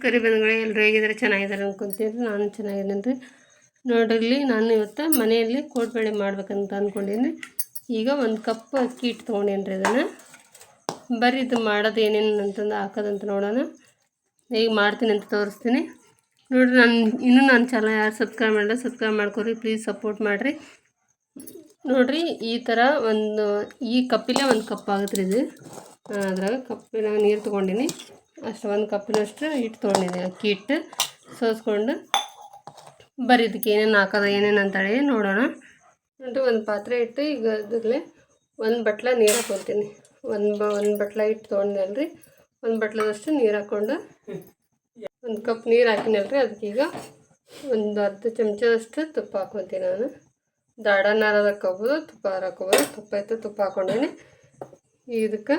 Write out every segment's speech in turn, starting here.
ನಮಸ್ಕಾರ ಬಂಧುಗಳೇ ಎಲ್ಲರೂ ಹೇಗಿದ್ದಾರೆ, ಚೆನ್ನಾಗಿದ್ದಾರೆ ಅನ್ಕೊಂತೀನಿ ನಾನು ಚೆನ್ನಾಗಿದ್ದೀನಿ ರೀ ನೋಡ್ರಿ ಇಲ್ಲಿ ನಾನು ಇವತ್ತು ಮನೆಯಲ್ಲಿ ಕೋಡ್ಬೇಳೆ ಮಾಡ್ಬೇಕಂತ ಅಂದ್ಕೊಂಡಿದ್ದೀನಿ ಈಗ ಒಂದು ಕಪ್ ಅಕ್ಕಿ ಹಿಟ್ಟು ತೊಗೊಂಡೇನಿ ರೀ ಇದನ್ನು. ಬರ್ರಿ, ಇದು ಮಾಡೋದು ಏನೇನು ಅಂತಂದು ಹಾಕೋದಂತ ನೋಡೋಣ. ಈಗ ಮಾಡ್ತೀನಿ ಅಂತ ತೋರಿಸ್ತೀನಿ. ನೋಡಿರಿ, ನಾನು ಇನ್ನೂ ನಾನು ಚಾನಲ್ ಯಾರು ಸಬ್ಸ್ಕ್ರೈಬ್ ಮಾಡಿಲ್ಲ ಸಬ್ಸ್ಕ್ರೈಬ್ ಮಾಡ್ಕೊರಿ ಪ್ಲೀಸ್ ಸಪೋರ್ಟ್ ಮಾಡಿರಿ. ನೋಡಿರಿ, ಈ ಥರ ಒಂದು, ಈ ಕಪ್ಪಿಲ್ಲೇ ಒಂದು ಕಪ್ ಆಗುತ್ತೆ ರೀ ಇದು. ಅದ್ರಾಗ ಕಪ್ಪಿನ ನೀರು ತೊಗೊಂಡಿನಿ. ಅಷ್ಟು, ಒಂದು ಕಪ್ಪಿನಷ್ಟು ಹಿಟ್ಟು ತೊಗೊಂಡಿದ್ದೀನಿ. ಅಕ್ಕಿ ಹಿಟ್ಟು ಸೋಸ್ಕೊಂಡು ಬರೀ ಇದಕ್ಕೆ ಏನೇನು ಹಾಕೋದು, ಏನೇನು ಅಂತೇಳಿ ನೋಡೋಣ. ನೋಡ್ರಿ ಒಂದು ಪಾತ್ರೆ ಇಟ್ಟು ಈಗ ಅದಕ್ಕೆ ಒಂದು ಬಟ್ಲ ನೀರು ಹಾಕೊಳ್ತೀನಿ ಒಂದು ಬ, ಒಂದು ಬಟ್ಲ ಹಿಟ್ಟು ರೀ ಒಂದು ಬಟ್ಲದಷ್ಟು ನೀರು ಹಾಕ್ಕೊಂಡು ಒಂದು ಕಪ್ ನೀರು ಹಾಕಿನಲ್ರಿ. ಅದಕ್ಕೀಗ ಒಂದು ಅರ್ಧ ಚಮಚದಷ್ಟು ತುಪ್ಪ ಹಾಕೊತೀನಿ ನಾನು. ದಾಡನಾರ ಹಾಕೋಬೋದು, ತುಪ್ಪ ಹಾಕೋಬೋದು. ತುಪ್ಪ ಇತ್ತು, ತುಪ್ಪ ಹಾಕ್ಕೊಂಡೇನೆ ಇದಕ್ಕೆ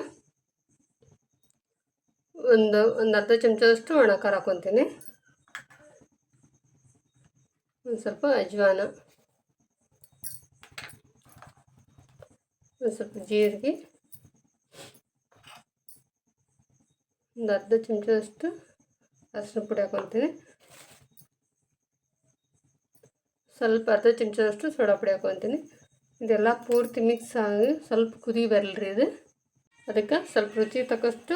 ಒಂದು ಒಂದು ಅರ್ಧ ಚಮಚದಷ್ಟು ಒಣ ಖಾರ ಹಾಕ್ಕೊತೀನಿ. ಒಂದು ಸ್ವಲ್ಪ ಅಜ್ವಾನ. ಒಂದು ಸ್ವಲ್ಪ ಜೀರಿಗೆ. ಒಂದು ಅರ್ಧ ಚಮಚದಷ್ಟು ಅರಿಶಿನ ಪುಡಿ ಹಾಕ್ಕೊತೀನಿ. ಸ್ವಲ್ಪ ಅರ್ಧ ಚಮಚದಷ್ಟು ಸೋಡಾ ಪುಡಿ ಹಾಕ್ಕೊತೀನಿ. ಇದೆಲ್ಲ ಪೂರ್ತಿ ಮಿಕ್ಸ್ ಆಗಿ ಸ್ವಲ್ಪ ಕುದಿ ಬರಲ್ರಿ ಇದು. ಅದಕ್ಕೆ ಸ್ವಲ್ಪ ರುಚಿ ತಕ್ಕಷ್ಟು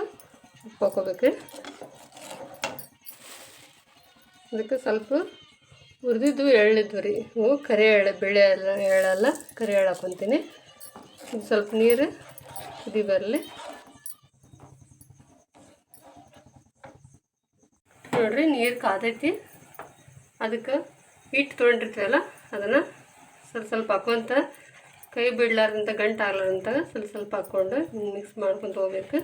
ಅದಕ್ಕೆ ಸ್ವಲ್ಪ ಉರಿದಿದ್ದು ಎಳ್ಳಿದ್ವು ರೀ. ಹ್ಞೂ ಕರಿ ಎಳ್ಳು ಬೆಳೆ ಎಲ್ಲ ಎಳ್ಳಲ್ಲ ಕರಿ ಎಳ್ಳು ಸ್ವಲ್ಪ ನೀರು ಕುದಿ ಬರಲಿ. ನೋಡ್ರಿ ನೀರು ಕಾದೈತಿ. ಅದಕ್ಕೆ ಹಿಟ್ಟು ತೊಗೊಂಡಿರ್ತೀವಲ್ಲ, ಅದನ್ನು ಸ್ವಲ್ಪ ಸ್ವಲ್ಪ ಹಾಕೊಂತ ಕೈ ಬಿಡ್ಲಾರ್ದಂತ, ಗಂಟು ಆಗ್ಲಾರ್ದಂತ ಸ್ವಲ್ಪ ಸ್ವಲ್ಪ ಹಾಕ್ಕೊಂಡು ಮಿಕ್ಸ್ ಮಾಡ್ಕೊತ ಹೋಗ್ಬೇಕು.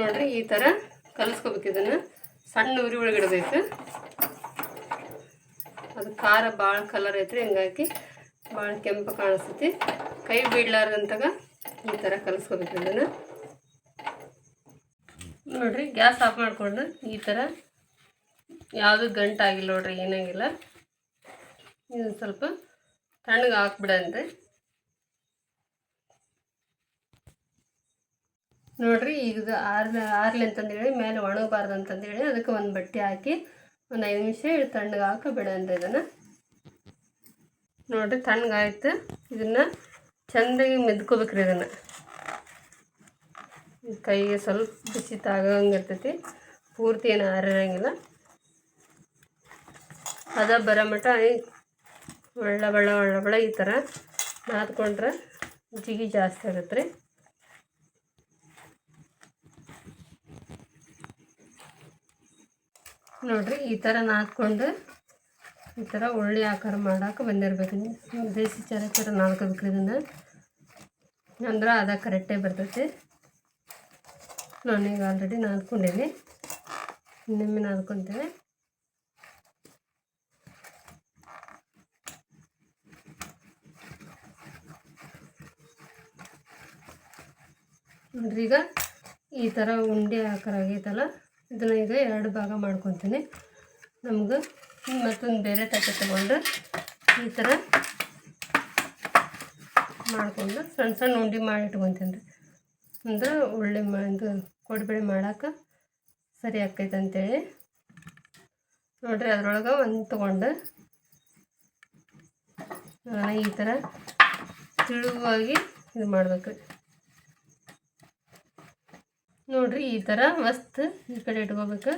ನೋಡ್ರಿ, ಈ ಥರ ಕಲಿಸ್ಕೋಬೇಕು ಇದನ್ನು. ಸಣ್ಣ ಉರಿ ಒಳಗಿಡಬೇಕು ಅದು ಖಾರ ಭಾಳ ಕಲರ್ ಐತ್ರಿ, ಹಿಂಗಾಗಿ ಭಾಳ ಕೆಂಪು ಕಾಣಿಸ್ತೈತಿ. ಕೈ ಬಿಡ್ಲಾರ್ದಂತಾಗ ಈ ಥರ ಕಲಿಸ್ಕೋಬೇಕು ಇದನ್ನು. ನೋಡ್ರಿ, ಗ್ಯಾಸ್ ಆಫ್ ಮಾಡಿಕೊಂಡು ಈ ಥರ ಯಾವುದು ಗಂಟಾಗಿಲ್ಲ ನೋಡ್ರಿ, ಏನಾಗಿಲ್ಲ. ಇದು ಸ್ವಲ್ಪ ತಣ್ಣಗೆ ಹಾಕ್ಬಿಡನ್ರಿ ನೋಡ್ರಿ ಈಗ ಆರ್ಲೆ ಆರ್ಲೆ ಅಂತಂದೇಳಿ, ಮೇಲೆ ಒಣಗಬಾರ್ದು ಅಂತಂದೇಳಿ ಅದಕ್ಕೆ ಒಂದು ಬಟ್ಟೆ ಹಾಕಿ ಒಂದು ಐದು ನಿಮಿಷ ತಣ್ಣಗೆ ಹಾಕೋಬೇಡ ಬಿಡನ್ರಿ ಇದನ್ನು. ನೋಡಿರಿ ತಣ್ಣಗಾಯ್ತು ಇದನ್ನು ಚೆಂದಾಗಿ ಮೆದ್ಕೋಬೇಕ್ರಿ ಇದನ್ನು. ಕೈಗೆ ಸ್ವಲ್ಪ ಬಿಸಿ ತಾಗಂಗೆ ಇರ್ತೈತಿ. ಪೂರ್ತಿ ಏನು ಆರಿರಂಗಿಲ್ಲ. ಅದ ಬರೋ ಮಟ ಒಳ್ಳೆ ಬಳ್ಳ ಒಳ್ಳೆ ಬಳ್ಳ ಈ ಥರ ನಾದ್ಕೊಂಡ್ರೆ ಜಿಗಿ ಜಾಸ್ತಿ ಆಗುತ್ತೆ ರೀ. ನೋಡ್ರಿ, ಈ ಥರ ನಾದ್ಕೊಂಡು ಈ ಥರ ಒಳ್ಳೆ ಆಕಾರ ಮಾಡೋಕೆ ಬಂದಿರ್ಬೇಕು. ದೇಸಿ ಚರ ಥರ ನಾದ್ಕೋಬೇಕ್ರಿ ಇದನ್ನು. ಅಂದ್ರೆ ಅದ ಕರೆಕ್ಟೇ ಬರ್ತೈತಿ. ನಾನೀಗ ಆಲ್ರೆಡಿ ನಾದ್ಕೊಂಡೀನಿ. ನಿಮ್ಮ ನಾದ್ಕೊತೇವೆ ನೋಡ್ರಿ ಈಗ ಈ ಥರ ಉಂಡೆ ಆಕಾರ ಆಗೈತಲ್ಲ? ಇದನ್ನು ಈಗ ಎರಡು ಭಾಗ ಮಾಡ್ಕೊತೀನಿ. ನಮ್ಗೆ ಮತ್ತೊಂದು ಬೇರೆ ತಟ್ಟೆ ತೊಗೊಂಡು ಈ ಥರ ಮಾಡಿಕೊಂಡು ಸಣ್ಣ ಸಣ್ಣ ಉಂಡೆ ಮಾಡಿ ಇಟ್ಕೊತೀನಿ ರೀ. ಅಂದ್ರೆ ಒಳ್ಳೆ ಮ ಇದು ಕೊಡ್ಬೇಳೆ ಮಾಡೋಕೆ ಸರಿ ಆಕೈತೆ ಅಂತೇಳಿ. ನೋಡಿರಿ ಅದ್ರೊಳಗೆ ಒಂದು ತೊಗೊಂಡು ಈ ಥರ ತಿಳುವಾಗಿ ಇದು ಮಾಡ್ಬೇಕು ನೋಡ್ರಿ, ಈ ಥರ ಮಸ್ತ್ ಈ ಕಡೆ ಇಟ್ಕೋಬೇಕು.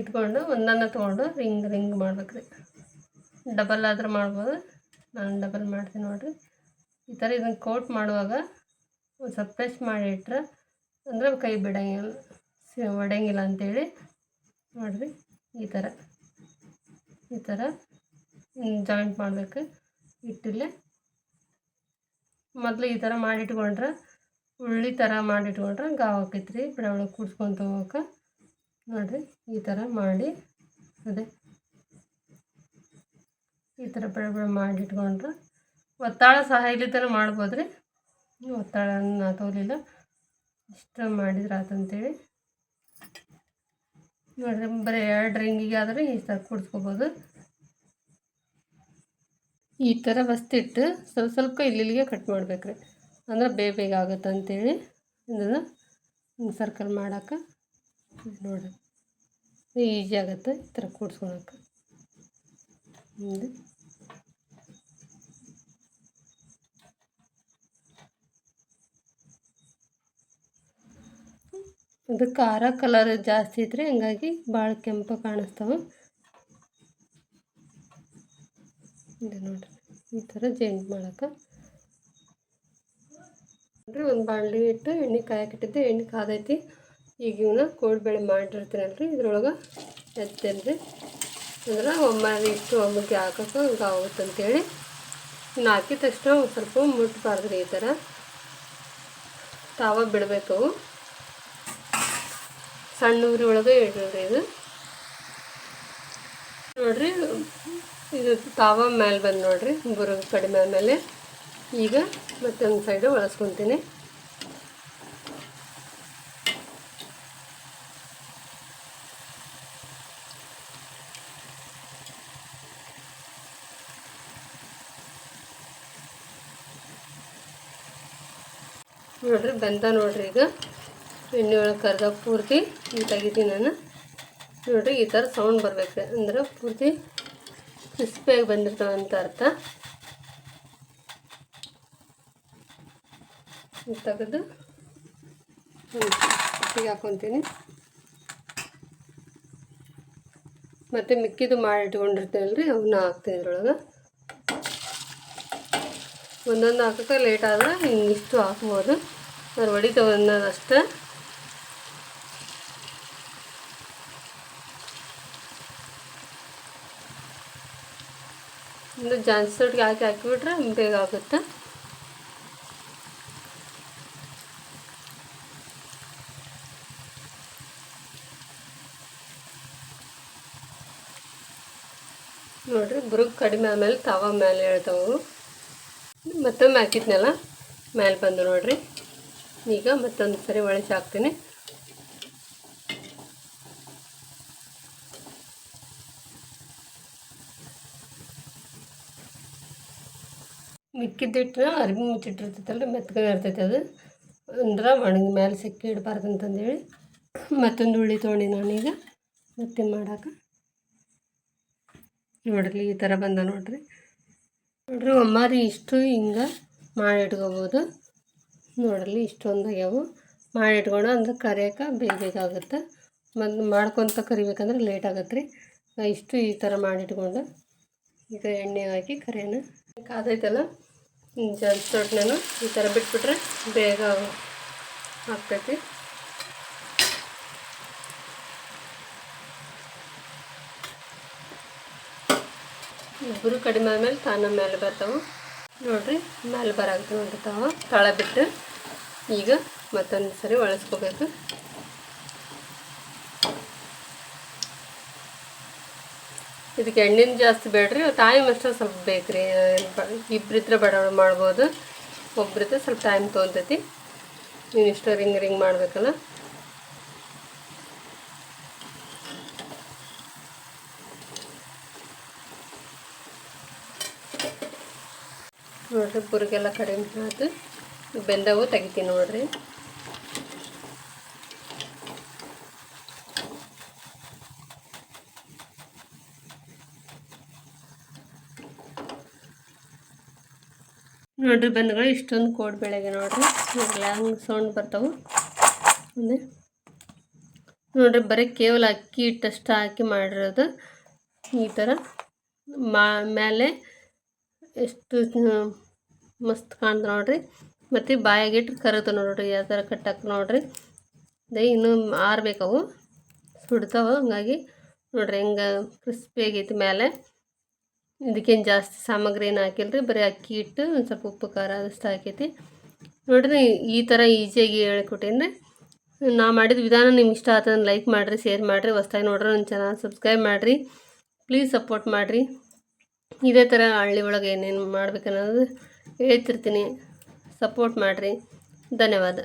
ಇಟ್ಕೊಂಡು ಒಂದನ್ನು ತೊಗೊಂಡು ರಿಂಗ್ ರಿಂಗ್ ಮಾಡ್ಬೇಕು ರೀ ಡಬಲ್ ಆದ್ರೆ ಮಾಡ್ಬೋದು. ನಾನು ಡಬಲ್ ಮಾಡ್ತೀನಿ ನೋಡಿರಿ. ಈ ಥರ ಇದನ್ನು ಕೋಟ್ ಮಾಡುವಾಗ ಸ್ವಲ್ಪ ಪ್ರೆಸ್ ಮಾಡಿ ಇಟ್ರೆ ಅಂದರೆ ಕೈ ಬಿಡಂಗಿಲ್ಲ ಒಡೆಯಂಗಿಲ್ಲ ಅಂಥೇಳಿ ನೋಡಿರಿ, ಈ ಥರ ಈ ಥರ ಜಾಯಿಂಟ್ ಮಾಡಬೇಕು. ಇಟ್ಟಿಲ್ಲೇ ಮೊದಲು ಈ ಥರ ಮಾಡಿಟ್ಕೊಂಡ್ರೆ ಉಳ್ಳಿ ಥರ ಮಾಡಿಟ್ಕೊಂಡ್ರೆ ಗಾವ್ ಆಕೈತೆ ರೀ ಬಿಡ ಒಳಗೆ ಕೂಡ್ಸ್ಕೊಂತ ಹೋಗಕ್ಕೆ. ನೋಡಿರಿ, ಈ ಥರ ಮಾಡಿ, ಅದೇ. ಈ ಥರ ಬೆಳೆ ಮಾಡಿ ಮಾಡಿಟ್ಕೊಂಡ್ರೆ ಒತ್ತಾಳ ಸಹ ಇಲ್ಲಿ ಥರ ಮಾಡ್ಬೋದು ರೀ ಒತ್ತಾಳ ತೋಲಿಲ್ಲ. ಇಷ್ಟ ಮಾಡಿದ್ರೆ ಆತಂತೇಳಿ. ನೋಡಿರಿ, ಬರೀ ಎರಡು ರಿಂಗಿಗೆ ಆದರೆ ಈ ಥರ ಕೂಡ್ಸ್ಕೋಬೋದು. ಈ ಥರ ಬಸ್ತಿಟ್ಟು ಸ್ವಲ್ಪ ಸ್ವಲ್ಪ ಇಲ್ಲಿಗೆ ಕಟ್ ಮಾಡ್ಬೇಕು ರೀ ಅಂದ್ರೆ ಬೇಗ ಬೇಗ ಆಗುತ್ತೆ ಅಂತೇಳಿ ಇದನ್ನು ಸರ್ಕಲ್ ಮಾಡೋಕೆ ನೋಡಿ ಈಸಿ ಆಗುತ್ತೆ, ಈ ಥರ ಕೂಡ್ಸ್ಕೊಳಕ್ಕೆ ಮುಂದೆ. ಇದು ಖಾರ ಕಲರ್ ಜಾಸ್ತಿ ಇದ್ರೆ ಹಂಗಾಗಿ ಭಾಳ ಕೆಂಪು ಕಾಣಿಸ್ತಾವೆ. ಇದು ನೋಡಿರಿ, ಈ ಥರ ಜೇಂಟ್ ಮಾಡೋಕೆ ನೋಡಿರಿ ಒಂದು ಬಾಣಲಿ ಇಟ್ಟು ಎಣ್ಣೆ ಕಾಯಕ್ಕಿಟ್ಟಿದ್ದೆ ಎಣ್ಣೆ ಕಾದೈತಿ. ಈಗ ಇವನ್ನ ಕೋಡ್ಬೇಳೆ ಮಾಡಿರ್ತೀನಲ್ರಿ. ಇದ್ರೊಳಗೆ ಎತ್ತೇನೆ ರೀ ಅಂದ್ರೆ ಒಮ್ಮೆ ಇಟ್ಟು ಒಮ್ಮೆಗೆ ಹಾಕೋಕೆ ಹಂಗೆ ಆಗುತ್ತೆ ಅಂತೇಳಿ ಇನ್ನು ಹಾಕಿದ ತಕ್ಷಣ ಒಂದು ಸ್ವಲ್ಪ ಮುಟ್ಟಬಾರ್ದು ರೀ ಈ ಥರ ತಾವ ಬಿಡಬೇಕು ಸಣ್ಣ ಉರಿ ಒಳಗೆ ಇಡ್ರಿ ಇದು. ನೋಡಿರಿ, ಇದು ತಾವ ಮೇಲೆ ಬಂದು ನೋಡಿರಿ, ಬುರುಗ ಕಡಿಮೆ ಆದಮೇಲೆ. ಈಗ ಮತ್ತೊಂದು ಸೈಡು ಒಳಸ್ಕೊತೀನಿ. ನೋಡ್ರಿ ಬಂದ ನೋಡ್ರಿ ಈಗ ಎಣ್ಣೆ ಒಳಗೆ ಕರ್ದ ಪೂರ್ತಿ ತೆಗಿತೀನಿ ನಾನು. ನೋಡ್ರಿ, ಈ ಥರ ಸೌಂಡ್ ಬರಬೇಕು. ಅಂದ್ರೆ ಪೂರ್ತಿ ಕ್ರಿಸ್ಪಿಯಾಗಿ ಬಂದಿರ್ತಾವಂತ ಅರ್ಥ. ತೆಗೆದು. ಹಾಕಿ ಹಾಕೊತೀನಿ. ಮತ್ತು ಮಿಕ್ಕಿದು ಮಾಡಿ ರೀ ಅವನ್ನ ಹಾಕ್ತೀನಿ ಇದ್ರೊಳಗೆ. ಒಂದೊಂದು ಹಾಕೋಕೆ ಲೇಟ್ ಆದ್ರೆ ಇಷ್ಟು ಹಾಕ್ಬೋದು. ಅದ್ರ ಹೊಡಿತಾವೆ ಅನ್ನೋದಷ್ಟೇ ಒಂದು ಜಾನ್ಸೊಟ್ಟಿಗೆ ಹಾಕಿ ಹಾಕಿಬಿಟ್ರೆ ಬೇಗ ಆಗುತ್ತೆ. ನೋಡಿರಿ ಬುರುಗ್ ಕಡಿಮೆ ಆಮೇಲೆ ತಾವ ಮೇಲೆ ಹೇಳ್ತಾವು ಮತ್ತೊಮ್ಮೆ ಹಾಕಿದ್ನಲ್ಲ ಮೇಲೆ ಬಂದು ನೋಡಿರಿ. ಈಗ ಮತ್ತೊಂದು ಸರಿ ಒಳಸಿ ಹಾಕ್ತೀನಿ. ಮಿಕ್ಕಿದ್ದಿಟ್ಟು ಅರ್ಬಿ ಮುಚ್ಚಿಟ್ಟಿರ್ತೈತಲ್ಲ ಮೆತ್ಗೆ ಇರ್ತೈತೆ ಅದು. ಅಂದ್ರೆ ಒಣಗಿ ಮೇಲೆ ಸಿಕ್ಕಿ ಇಡಬಾರ್ದು ಅಂತಂದೇಳಿ ಮತ್ತೊಂದು ಉಳ್ಳಿ ತೊಗೊಂಡು ನಾನೀಗ. ಮತ್ತೆ ಮಾಡಕ್ಕೆ ನೋಡ್ರಿ ಈ ಥರ ಬಂದ ನೋಡ್ರಿ. ನೋಡ್ರಿ ಒಮ್ಮಾರಿ ಇಷ್ಟು ಹಿಂಗೆ ಮಾಡಿಟ್ಕೋಬೋದು ನೋಡ್ರಿ ಇಷ್ಟೊಂದು ಆಗ್ಯಾವು. ಮಾಡಿ ಇಟ್ಕೊಂಡು ಅಂದ್ರೆ ಕರಿಯೋಕೆ ಬೇಗ ಬೇಗ ಆಗುತ್ತೆ. ಮತ್ತು ಮಾಡ್ಕೊತ ಕರಿಬೇಕಂದ್ರೆ ಲೇಟ್ ಆಗತ್ತೆ ರೀ ಇಷ್ಟು ಈ ಥರ ಮಾಡಿಟ್ಕೊಂಡು ಈಗ ಎಣ್ಣೆ ಹಾಕಿ ಕರಿಯೋಣ ಕಾದೈತಲ್ಲ ಜಲ್ಸೊಟ್ಟು ಈ ಥರ ಬಿಟ್ಬಿಟ್ರೆ ಬೇಗ ಆಗ್ತೈತಿ. ಇಬ್ಬರು ಕಡಿಮೆ ಆದಮೇಲೆ ತಾನ ಮೇಲೆ ಬರ್ತಾವೆ. ನೋಡಿರಿ, ಮೇಲೆ ಬರಾಗ್ತವೆ ನೋಡಿರ್ತಾವ ತಳ ಬಿಟ್ಟು ಈಗ ಮತ್ತೊಂದು ಸರಿ ಒಳಸ್ಕೋಬೇಕು. ಇದಕ್ಕೆ ಎಣ್ಣಿನ ಜಾಸ್ತಿ ಬೇಡ್ರಿ ಟೈಮ್ ಅಷ್ಟೇ ಸ್ವಲ್ಪ ಬೇಕು ರೀ ಇಬ್ಬರಿದ್ರೆ ಬಡ ಮಾಡ್ಬೋದು. ಒಬ್ರಿದ್ರೆ ಸ್ವಲ್ಪ ಟೈಮ್ ತೊಗೊತೈತಿ. ನೀವು ಇಷ್ಟು ರಿಂಗ್ ರಿಂಗ್ ಮಾಡಬೇಕಲ್ಲ. ನೋಡಿರಿ ಬುರ್ಗೆಲ್ಲ ಕಡಿಮೆ ಆಯ್ತು ಬೆಂದವು, ತೆಗಿತೀನಿ ನೋಡ್ರಿ. ನೋಡ್ರಿ ಬೆಂದಗಳು ಇಷ್ಟೊಂದು ಕೋಡ್ ಬೆಳೆಗೆ ನೋಡ್ರಿ. ಹಂಗೆ ಸೌಂಡ್ ಬರ್ತಾವೆ. ಅಂದರೆ ನೋಡ್ರಿ, ಬರೀ ಕೇವಲ ಅಕ್ಕಿ ಹಿಟ್ಟಷ್ಟು ಹಾಕಿ ಮಾಡಿರೋದು. ಈ ಥರ ಮಾ ಮೇಲೆ ಎಷ್ಟು ಮಸ್ತ್ ಕಾಣ್ದು ನೋಡ್ರಿ. ಮತ್ತು ಬಾಯಾಗಿಟ್ಟು ಕರತು ನೋಡ್ರಿ, ಯಾವ ಥರ ಕಟ್ಟಕ್ಕೆ ನೋಡ್ರಿ. ಅದೇ ಇನ್ನೂ ಆರ್ಬೇಕವು ಸುಡ್ತಾವೆ ಹಂಗಾಗಿ ನೋಡ್ರಿ ಹೆಂಗೆ ಕ್ರಿಸ್ಪಿ ಆಗೈತಿ ಮೇಲೆ ಇದಕ್ಕೇನು ಜಾಸ್ತಿ ಸಾಮಗ್ರಿ ಏನು ಹಾಕಿಲ್ಲ ರೀ ಬರೀ ಅಕ್ಕಿ ಇಟ್ಟು ಒಂದು ಸ್ವಲ್ಪ ಉಪ್ಪು, ಖಾರ ಅದಷ್ಟು ಹಾಕೈತಿ. ನೋಡಿರಿ ಈ ಥರ ಈಸಿಯಾಗಿ ರೀ ನಾ ಮಾಡಿದ ವಿಧಾನ ನಿಮ್ಗೆ ಇಷ್ಟ ಆತಂದ್ರೆ ಲೈಕ್ ಮಾಡಿರಿ ಶೇರ್ ಮಾಡಿರಿ. ಹೊಸ್ದಾಗಿ ನೋಡ್ರಿ ನನ್ನ ಚೆನ್ನಾಗಿ ಸಬ್ಸ್ಕ್ರೈಬ್ ಮಾಡಿರಿ. ಪ್ಲೀಸ್ ಸಪೋರ್ಟ್ ಮಾಡಿರಿ. ಇದೇ ಥರ ಹಳ್ಳಿ ಒಳಗೆ ಏನೇನು ಮಾಡ್ಬೇಕನ್ನೋದು ಹೇಳ್ತಿರ್ತೀನಿ. ಸಪೋರ್ಟ್ ಮಾಡಿರಿ. ಧನ್ಯವಾದ.